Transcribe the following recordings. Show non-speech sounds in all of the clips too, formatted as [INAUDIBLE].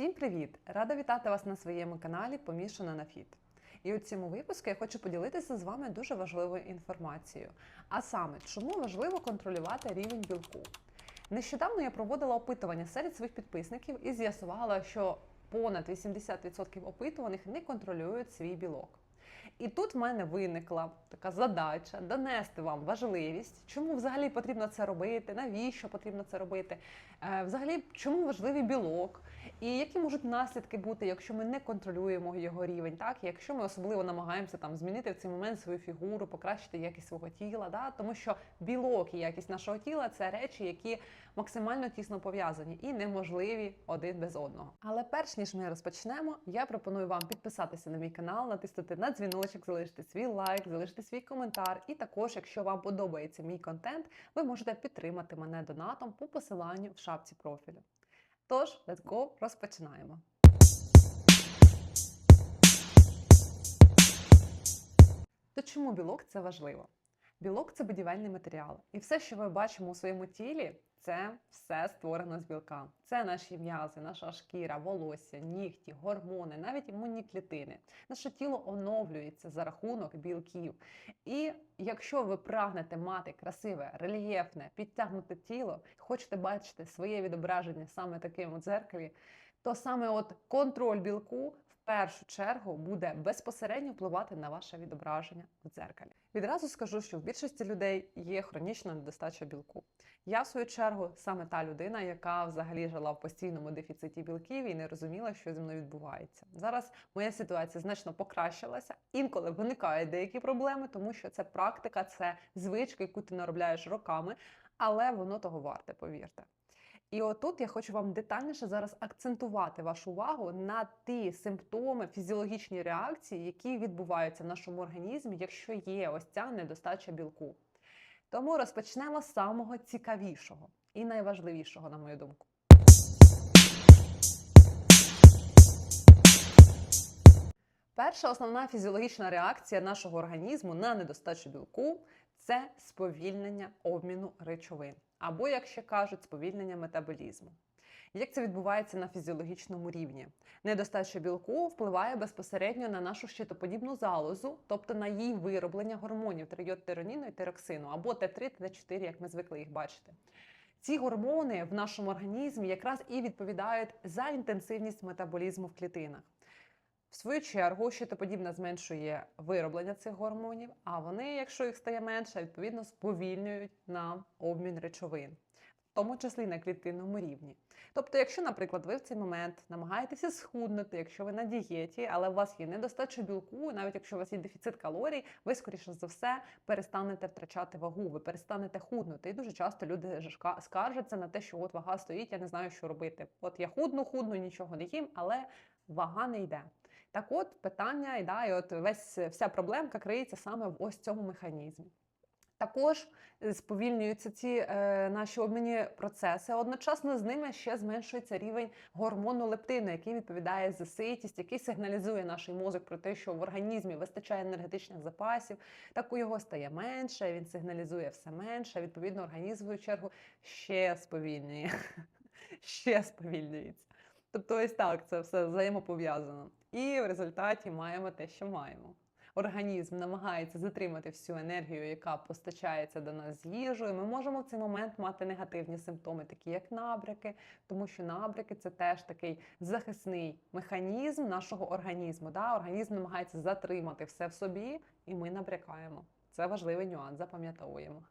Всім привіт! Рада вітати вас на своєму каналі Помішана на Фіт. І у цьому випуску я хочу поділитися з вами дуже важливою інформацією. А саме, чому важливо контролювати рівень білку. Нещодавно я проводила опитування серед своїх підписників і з'ясувала, що понад 80% опитуваних не контролюють свій білок. І тут в мене виникла така задача донести вам важливість, чому взагалі потрібно це робити, навіщо потрібно це робити, е, взагалі, чому важливий білок, і які можуть наслідки бути, якщо ми не контролюємо його рівень, так якщо ми особливо намагаємося там змінити в цей момент свою фігуру, покращити якість свого тіла, да? тому що білок і якість нашого тіла це речі, які максимально тісно пов'язані і неможливі один без одного. Але перш ніж ми розпочнемо, я пропоную вам підписатися на мій канал, натиснути на дзвіночок, залишити свій лайк, залишити свій коментар. І також, якщо вам подобається мій контент, ви можете підтримати мене донатом по посиланню в шапці профілю. Тож, let's go, розпочинаємо. То чому білок це важливо? Білок це будівельний матеріал. І все, що ми бачимо у своєму тілі, це все створено з білка. Це наші м'язи, наша шкіра, волосся, нігті, гормони, навіть імунні клітини. Наше тіло оновлюється за рахунок білків. І якщо ви прагнете мати красиве, рельєфне, підтягнуте тіло, хочете бачити своє відображення саме таким у дзеркалі, то саме от контроль білку першу чергу буде безпосередньо впливати на ваше відображення в дзеркалі. Відразу скажу, що в більшості людей є хронічна недостача білку. Я, в свою чергу, саме та людина, яка взагалі жила в постійному дефіциті білків і не розуміла, що зі мною відбувається. Зараз моя ситуація значно покращилася. Інколи виникають деякі проблеми, тому що це практика, це звичка, яку ти наробляєш роками, але воно того варте, повірте. І отут я хочу вам детальніше зараз акцентувати вашу увагу на ті симптоми, фізіологічні реакції, які відбуваються в нашому організмі, якщо є ось ця недостача білку. Тому розпочнемо з самого цікавішого і найважливішого, на мою думку. Перша основна фізіологічна реакція нашого організму на недостачу білку це сповільнення обміну речовин, або, як ще кажуть, сповільнення метаболізму. Як це відбувається на фізіологічному рівні? Недостача білку впливає безпосередньо на нашу щитоподібну залозу, тобто на її вироблення гормонів трийодтироніну і тироксину, або Т3, Т4, як ми звикли їх бачити. Ці гормони в нашому організмі якраз і відповідають за інтенсивність метаболізму в клітинах. В свою чергу, щитоподібна зменшує вироблення цих гормонів, а вони, якщо їх стає менше, відповідно сповільнюють нам обмін речовин, в тому числі на клітинному рівні. Тобто, якщо, наприклад, ви в цей момент намагаєтеся схуднути, якщо ви на дієті, але у вас є недостача білку, навіть якщо у вас є дефіцит калорій, ви, скоріше за все, перестанете втрачати вагу, ви перестанете худнути. І дуже часто люди скаржаться на те, що от вага стоїть, я не знаю, що робити. От я худну, худну, нічого не їм, але вага не йде. Так от питання і, да, і от весь вся проблемка криється саме в ось цьому механізмі. Також сповільнюються ці е, наші обмінні процеси. Одночасно з ними ще зменшується рівень гормону лептину, який відповідає за ситість, який сигналізує наш мозок про те, що в організмі вистачає енергетичних запасів. Так у його стає менше, він сигналізує все менше. Відповідно, організм в свою чергу ще сповільнює, [LAUGHS] ще сповільнюється. Тобто, ось так це все взаємопов'язано. І в результаті маємо те, що маємо. Організм намагається затримати всю енергію, яка постачається до нас з їжею. Ми можемо в цей момент мати негативні симптоми, такі як набряки, тому що набряки це теж такий захисний механізм нашого організму. Да? Організм намагається затримати все в собі, і ми набрякаємо. Це важливий нюанс, запам'ятовуємо.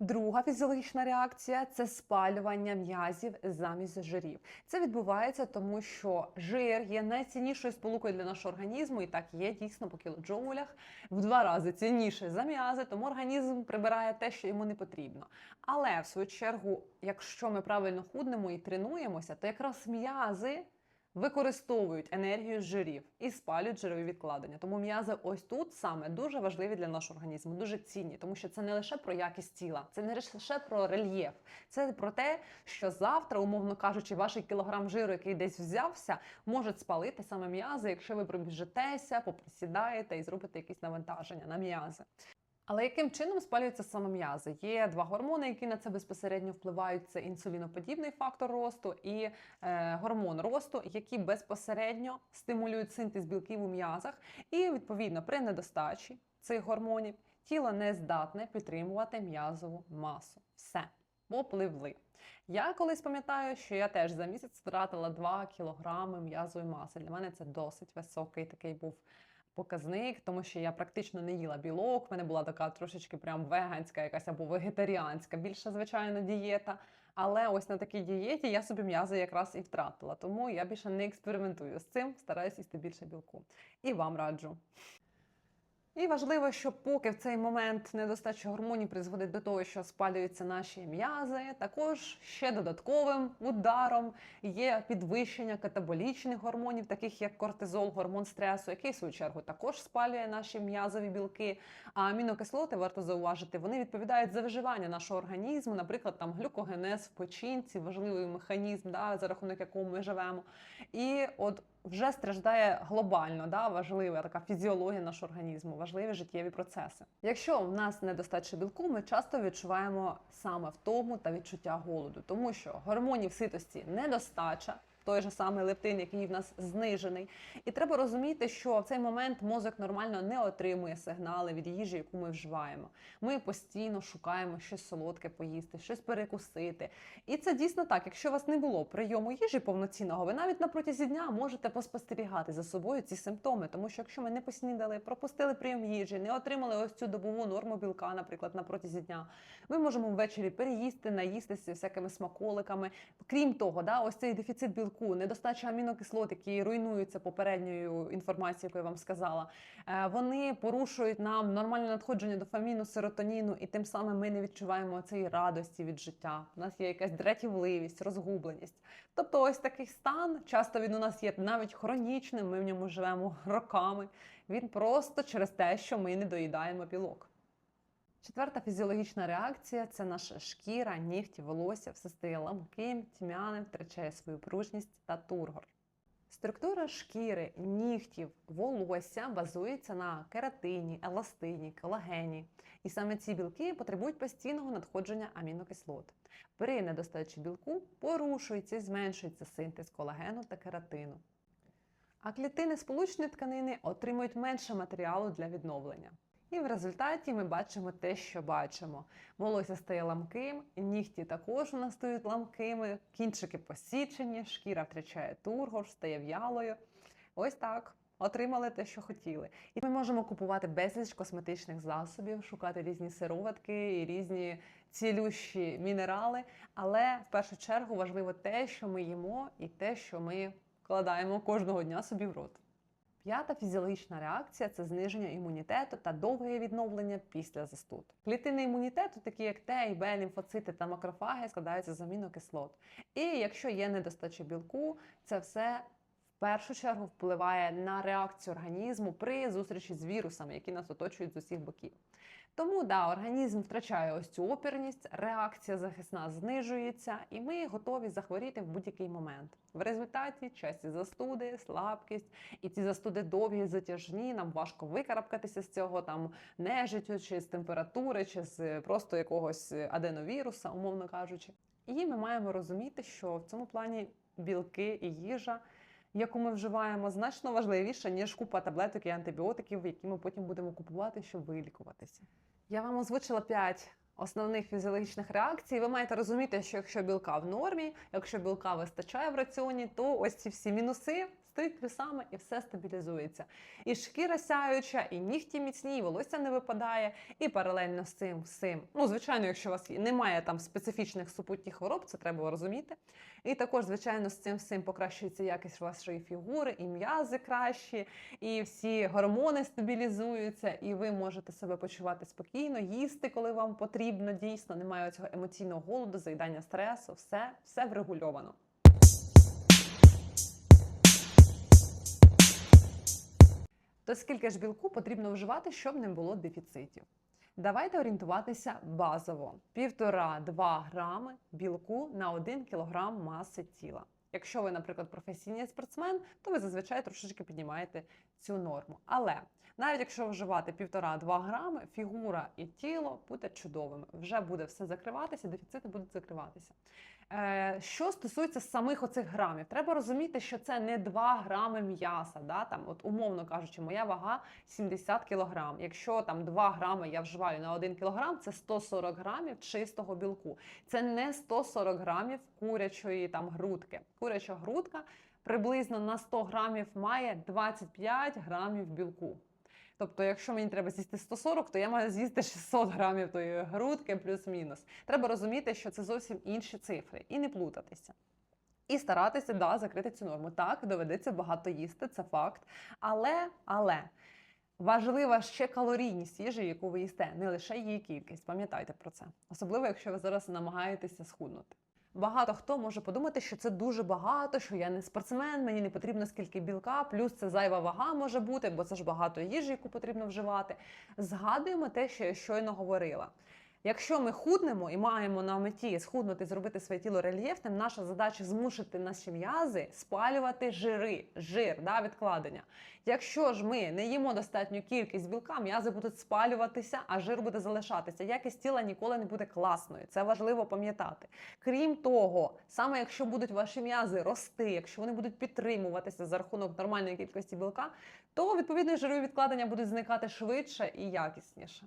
Друга фізіологічна реакція це спалювання м'язів замість жирів. Це відбувається тому, що жир є найціннішою сполукою для нашого організму, і так є дійсно по кілоджоулях в два рази цінніше за м'язи, тому організм прибирає те, що йому не потрібно. Але в свою чергу, якщо ми правильно худнемо і тренуємося, то якраз м'язи використовують енергію жирів і спалюють жирові відкладення. Тому м'язи ось тут саме дуже важливі для нашого організму, дуже цінні, тому що це не лише про якість тіла, це не лише про рельєф, це про те, що завтра, умовно кажучи, ваш кілограм жиру, який десь взявся, можуть спалити саме м'язи, якщо ви пробіжитеся, поприсідаєте і зробите якісь навантаження на м'язи. Але яким чином спалюються саме м'язи? Є два гормони, які на це безпосередньо впливають: це інсуліноподібний фактор росту і е, гормон росту, які безпосередньо стимулюють синтез білків у м'язах, і відповідно при недостачі цих гормонів тіло не здатне підтримувати м'язову масу. Все, попливли. Я колись пам'ятаю, що я теж за місяць втратила 2 кілограми м'язової маси. Для мене це досить високий такий був показник, тому що я практично не їла білок. В мене була така трошечки прям веганська, якась або вегетаріанська, більша звичайно, дієта. Але ось на такій дієті я собі м'язи якраз і втратила. Тому я більше не експериментую з цим, стараюсь їсти більше білку. І вам раджу. І важливо, що поки в цей момент недостача гормонів призводить до того, що спалюються наші м'язи, також ще додатковим ударом є підвищення катаболічних гормонів, таких як кортизол, гормон стресу, який в свою чергу також спалює наші м'язові білки. А амінокислоти варто зауважити, вони відповідають за виживання нашого організму, наприклад, там глюкогенез в печінці, важливий механізм, да, за рахунок якого ми живемо. І от вже страждає глобально, да, важлива така фізіологія нашого організму, важливі життєві процеси. Якщо в нас недостача білку, ми часто відчуваємо саме втому та відчуття голоду, тому що гормонів ситості недостача. Той же самий лептин, який в нас знижений, і треба розуміти, що в цей момент мозок нормально не отримує сигнали від їжі, яку ми вживаємо. Ми постійно шукаємо щось солодке поїсти, щось перекусити. І це дійсно так. Якщо у вас не було прийому їжі повноцінного, ви навіть на протязі дня можете поспостерігати за собою ці симптоми. Тому що якщо ми не поснідали, пропустили прийом їжі, не отримали ось цю добову норму білка, наприклад, на протязі дня, ми можемо ввечері переїсти, наїстися всякими смаколиками. Крім того, да, ось цей дефіцит білку, недостача амінокислот, які руйнуються попередньою інформацією, яку я вам сказала. е, Вони порушують нам нормальне надходження дофаміну, серотоніну, і тим самим ми не відчуваємо цієї радості від життя. У нас є якась дратівливість, розгубленість. Тобто, ось такий стан, часто він у нас є навіть хронічним, ми в ньому живемо роками. Він просто через те, що ми не доїдаємо білок. Четверта фізіологічна реакція це наша шкіра, нігті, волосся, все стає ламким, тьмяним, втрачає свою пружність та тургор. Структура шкіри, нігтів, волосся базується на кератині, еластині, колагені. І саме ці білки потребують постійного надходження амінокислот. При недостачі білку порушується і зменшується синтез колагену та кератину. А клітини сполучної тканини отримують менше матеріалу для відновлення. І в результаті ми бачимо те, що бачимо. Волосся стає ламким, нігті також у нас стають ламкими, кінчики посічені, шкіра втрачає тургор, стає в'ялою. Ось так. Отримали те, що хотіли. І ми можемо купувати безліч косметичних засобів, шукати різні сироватки і різні цілющі мінерали. Але в першу чергу важливо те, що ми їмо, і те, що ми вкладаємо кожного дня собі в рот. П'ята фізіологічна реакція це зниження імунітету та довге відновлення після застуд. Клітини імунітету, такі як Т і Б, лімфоцити та макрофаги, складаються з амінокислот. І якщо є недостача білку, це все в першу чергу впливає на реакцію організму при зустрічі з вірусами, які нас оточують з усіх боків. Тому да, організм втрачає ось цю опірність, реакція захисна знижується, і ми готові захворіти в будь-який момент. В результаті часті застуди, слабкість, і ці застуди довгі, затяжні. Нам важко викарабкатися з цього там нежиттю, чи з температури, чи з просто якогось аденовіруса, умовно кажучи. І ми маємо розуміти, що в цьому плані білки і їжа. Яку ми вживаємо значно важливіше, ніж купа таблеток і антибіотиків, які ми потім будемо купувати, щоб вилікуватися. Я вам озвучила 5 основних фізіологічних реакцій. Ви маєте розуміти, що якщо білка в нормі, якщо білка вистачає в раціоні, то ось ці всі мінуси стають плюсами і все стабілізується. І шкіра сяюча, і нігті міцні, і волосся не випадає, і паралельно з цим всім. Ну, звичайно, якщо у вас немає там специфічних супутніх хвороб, це треба розуміти. І також, звичайно, з цим всім покращується якість вашої фігури, і м'язи кращі, і всі гормони стабілізуються, і ви можете себе почувати спокійно, їсти, коли вам потрібно. Дійсно, немає цього емоційного голоду, заїдання стресу, все, все врегульовано. То скільки ж білку потрібно вживати, щоб не було дефіцитів? Давайте орієнтуватися базово: 1,5-2 грами білку на 1 кг маси тіла. Якщо ви, наприклад, професійний спортсмен, то ви зазвичай трошечки піднімаєте цю норму. Але навіть якщо вживати 1,5-2 грами, фігура і тіло буде чудовими. Вже буде все закриватися, дефіцити будуть закриватися. Е, Що стосується самих оцих грамів, треба розуміти, що це не 2 грами м'яса. Да? Там, от, умовно кажучи, моя вага 70 кг. Якщо там 2 грами я вживаю на 1 кг, це 140 грамів чистого білку. Це не 140 грамів курячої там грудки. Куряча грудка приблизно на 100 грамів має 25 грамів білку. Тобто, якщо мені треба з'їсти 140, то я маю з'їсти 600 грамів тої грудки плюс-мінус. Треба розуміти, що це зовсім інші цифри, і не плутатися. І старатися да, закрити цю норму. Так, доведеться багато їсти, це факт. Але, але важлива ще калорійність їжі, яку ви їсте, не лише її кількість. Пам'ятайте про це. Особливо, якщо ви зараз намагаєтеся схуднути. Багато хто може подумати, що це дуже багато, що я не спортсмен, мені не потрібно скільки білка, плюс це зайва вага може бути, бо це ж багато їжі, яку потрібно вживати. Згадуємо те, що я щойно говорила. Якщо ми худнемо і маємо на меті схуднути, зробити своє тіло рельєфним, наша задача змусити наші м'язи спалювати жири, жир, да, відкладення. Якщо ж ми не їмо достатню кількість білка, м'язи будуть спалюватися, а жир буде залишатися. Якість тіла ніколи не буде класною. Це важливо пам'ятати. Крім того, саме якщо будуть ваші м'язи рости, якщо вони будуть підтримуватися за рахунок нормальної кількості білка, то відповідно жирові відкладення будуть зникати швидше і якісніше.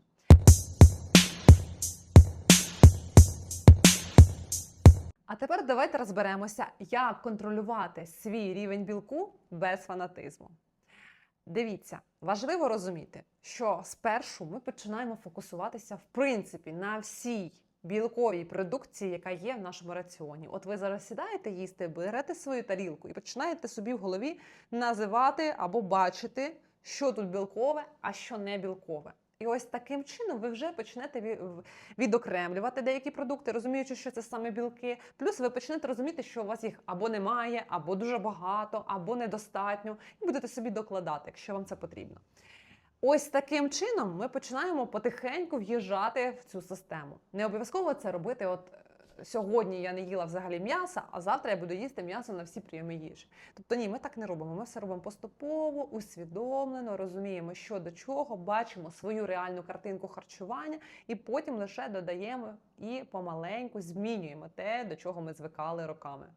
А тепер давайте розберемося, як контролювати свій рівень білку без фанатизму. Дивіться, важливо розуміти, що спершу ми починаємо фокусуватися в принципі на всій білковій продукції, яка є в нашому раціоні. От ви зараз сідаєте їсти, берете свою тарілку і починаєте собі в голові називати або бачити, що тут білкове, а що не білкове. І ось таким чином ви вже почнете відокремлювати деякі продукти, розуміючи, що це саме білки. Плюс ви почнете розуміти, що у вас їх або немає, або дуже багато, або недостатньо, і будете собі докладати, якщо вам це потрібно. Ось таким чином ми починаємо потихеньку в'їжджати в цю систему. Не обов'язково це робити. От сьогодні я не їла взагалі м'яса, а завтра я буду їсти м'ясо на всі прийоми їжі. Тобто ні, ми так не робимо. Ми все робимо поступово, усвідомлено, розуміємо, що до чого, бачимо свою реальну картинку харчування, і потім лише додаємо і помаленьку змінюємо те, до чого ми звикали роками.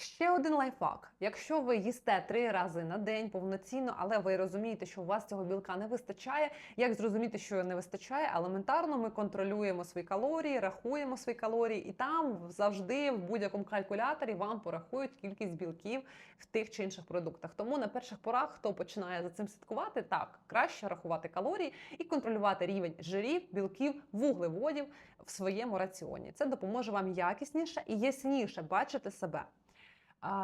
Ще один лайфхак. Якщо ви їсте три рази на день повноцінно, але ви розумієте, що у вас цього білка не вистачає. Як зрозуміти, що не вистачає? Елементарно ми контролюємо свої калорії, рахуємо свої калорії, і там завжди в будь-якому калькуляторі вам порахують кількість білків в тих чи інших продуктах. Тому на перших порах, хто починає за цим слідкувати, так краще рахувати калорії і контролювати рівень жирів, білків, вуглеводів в своєму раціоні. Це допоможе вам якісніше і ясніше бачити себе.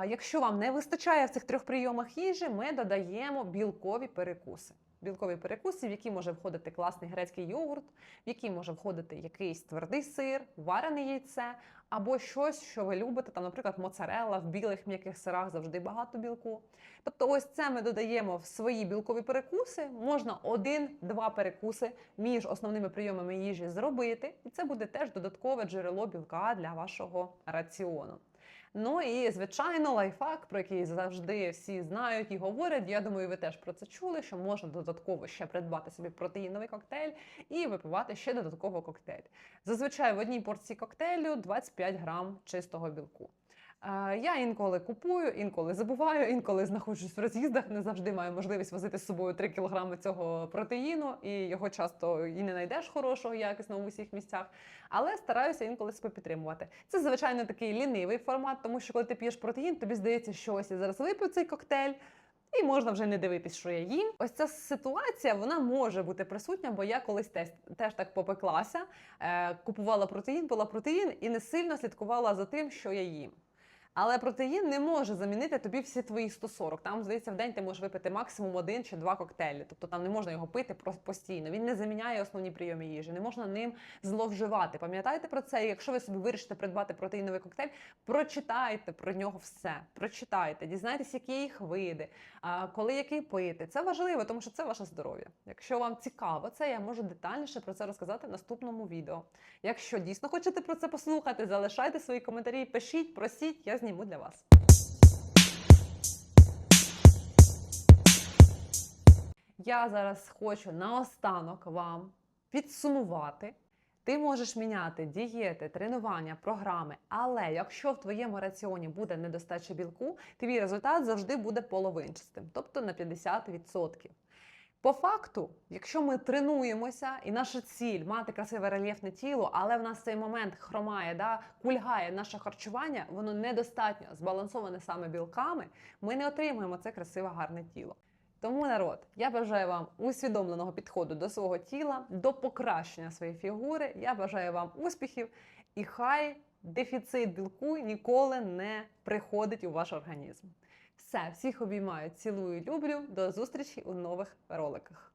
Якщо вам не вистачає в цих трьох прийомах їжі, ми додаємо білкові перекуси. Білкові перекуси, в які може входити класний грецький йогурт, в які може входити якийсь твердий сир, варене яйце, або щось, що ви любите, там, наприклад, моцарелла в білих м'яких сирах завжди багато білку. Тобто, ось це ми додаємо в свої білкові перекуси. Можна один-два перекуси між основними прийомами їжі зробити, і це буде теж додаткове джерело білка для вашого раціону. Ну і звичайно, лайфхак, про який завжди всі знають і говорять. Я думаю, ви теж про це чули, що можна додатково ще придбати собі протеїновий коктейль і випивати ще додатково коктейль. Зазвичай в одній порції коктейлю 25 грам чистого білку. Я інколи купую, інколи забуваю, інколи знаходжусь в роз'їздах, не завжди маю можливість возити з собою 3 кг цього протеїну, і його часто і не знайдеш хорошого, якісного в усіх місцях. Але стараюся інколи себе підтримувати. Це звичайно такий лінивий формат, тому що коли ти п'єш протеїн, тобі здається, що ось я зараз випив цей коктейль. І можна вже не дивитись, що я їм. Ось ця ситуація вона може бути присутня, бо я колись теж, теж так попеклася, е, купувала протеїн, пила протеїн і не сильно слідкувала за тим, що я їм. Але протеїн не може замінити тобі всі твої 140. Там, здається, в день ти можеш випити максимум один чи два коктейлі. Тобто там не можна його пити постійно. Він не заміняє основні прийоми їжі, не можна ним зловживати. Пам'ятайте про це. І якщо ви собі вирішите придбати протеїновий коктейль, прочитайте про нього все. Прочитайте, дізнайтесь, які їх види, коли який пити. Це важливо, тому що це ваше здоров'я. Якщо вам цікаво це, я можу детальніше про це розказати в наступному відео. Якщо дійсно хочете про це послухати, залишайте свої коментарі, пишіть, просіть, я зніму для вас. Я зараз хочу наостанок вам підсумувати. Ти можеш міняти дієти, тренування, програми, але якщо в твоєму раціоні буде недостача білку, твій результат завжди буде половинчастим, тобто на 50%. По факту, якщо ми тренуємося, і наша ціль мати красиве рельєфне тіло, але в нас цей момент хромає, да, кульгає наше харчування, воно недостатньо збалансоване саме білками, ми не отримуємо це красиве гарне тіло. Тому, народ, я бажаю вам усвідомленого підходу до свого тіла, до покращення своєї фігури. Я бажаю вам успіхів і хай дефіцит білку ніколи не приходить у ваш організм. Все, всіх обіймаю, цілую, люблю. До зустрічі у нових роликах.